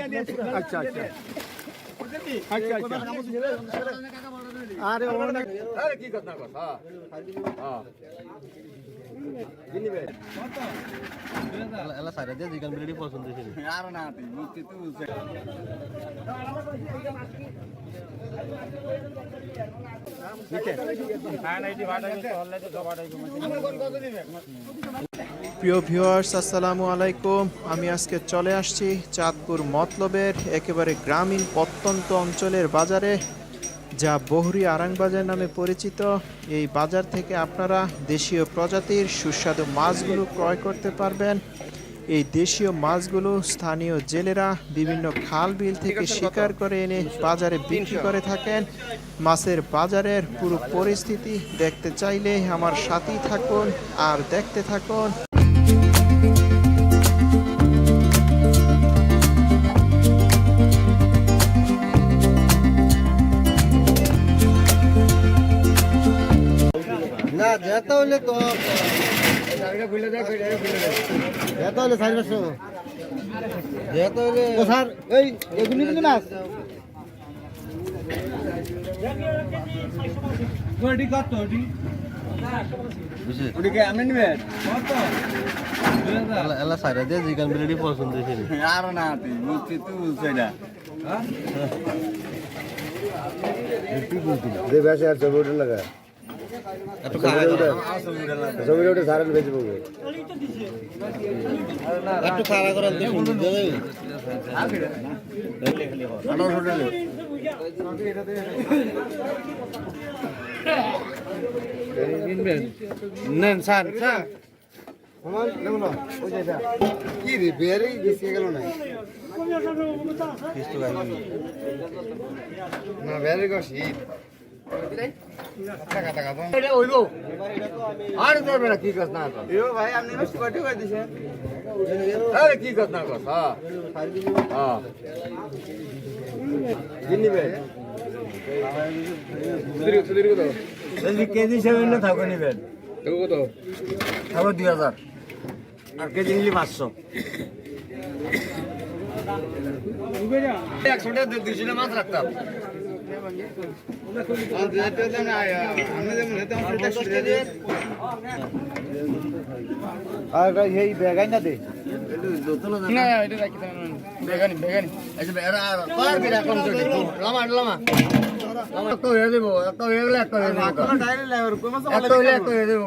আচ্ছা আচ্ছা আচ্ছা আচ্ছা আরে অনেক আরে কি কথা কথা হ্যাঁ এলা সাইডে দিয়ে জিগান বিলেডি পছন্দ ছিল আর না তুই মুক্তি তুই বুঝছে প্রিয় ভিউয়ার্স আসসালামু আলাইকুম। আমি আজকে চলে আসছি চাঁদপুর মতলবের একেবারে গ্রামীণ প্রত্যন্ত অঞ্চলের বাজারে যা বহুরি আরাং বাজার নামে পরিচিত। এই বাজার থেকে আপনারা দেশীয় প্রজাতির সুস্বাদু মাছগুলো ক্রয় করতে পারবেন। এই দেশীয় মাছগুলো স্থানীয় জেলেরা বিভিন্ন খাল বিল থেকে শিকার করে এনে বাজারে বিক্রি করে থাকেন। মাছের বাজারের পুরো পরিস্থিতি দেখতে চাইলে আমার সাথেই থাকুন আর দেখতে থাকুন। না যেতে হলে তো যেতে হলে সাড়ে পাঁচশো। যেতে হলে স্যার এই এগুলি কিন্তু মাছ ওদিকে আপনি নেবেন এলা সাইডে দিয়ে জিগান বিলেডি পছন্দ ছিল আর না তুই মুক্তি তুই বুঝছে না যে বেশি আর ছবি উঠে লাগা একটু ছবি উঠে বেঁচে পড়বে একটু খাড়া করার দেখুন নেন স্যার স্যার আমার কেমন ওই যে কি রে বেরে গেছে গেল না না বেরে গো শীত আর কি কথা না বেশি কি কথা না কর হ্যাঁ হ্যাঁ কেজি সেভেন থাকো নিবেন থাকো দুই হাজার আর কেজি নিলি পাঁচশো। একশো টাকা দুইশো টাকা মাছ রাখতাম। আর এই বেগাই না দে। না এটা রাখি বেগানি বেগানি আচ্ছা বেরা আর পার বিরা কম করে লামা লামা। তো হয়ে দেবো একটা হয়ে গেলে একটা হয়ে দেবো একটা হলে একটা হয়ে দেবো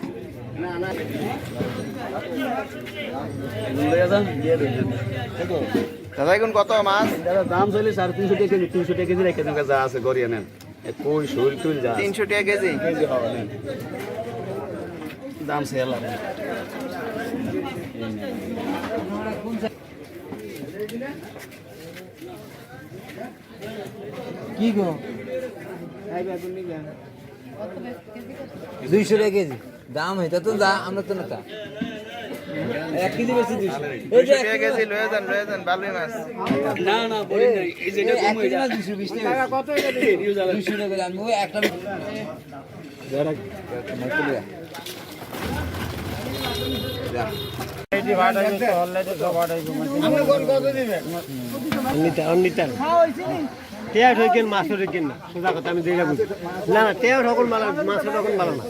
দাদা এখন কত মাছ? দাদা দাম চলে সাড়ে তিনশো টাকা কেজি তিনশো টাকা কেজি রেখে যা আছে গড়িয়ে নেন। কই শরীর টুল যা। তিনশো টাকা কেজি? কেজি দাম সে কি গো? দুইশো টাকা কেজি। দাম এটা তো যা আমরা তো না তা এক কেজি বেশি দুইশো এই যে দুইশো টাকা কেজি লয়ে যান লয়ে যান বালুই মাছ। না বলি এই যেটা টাকা। কত টাকা দাম ওই একটা আমরা কত দিবেন অন্যটা অন্যটা তেয়ার কেন মাছের হইকেন না। সোজা কথা, আমি যেটা বুঝি না না তেয়ার সকল মালা মাছের সকল মালা না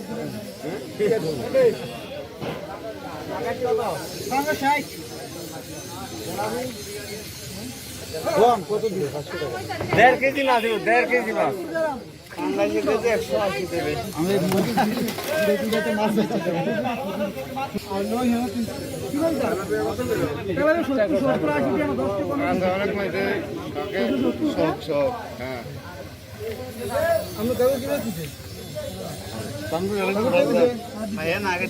দেড় কেজি না দেড় কেজি মাছ। অনেক মাছ শখ শখ হ্যাঁ ভাইয়া না আগে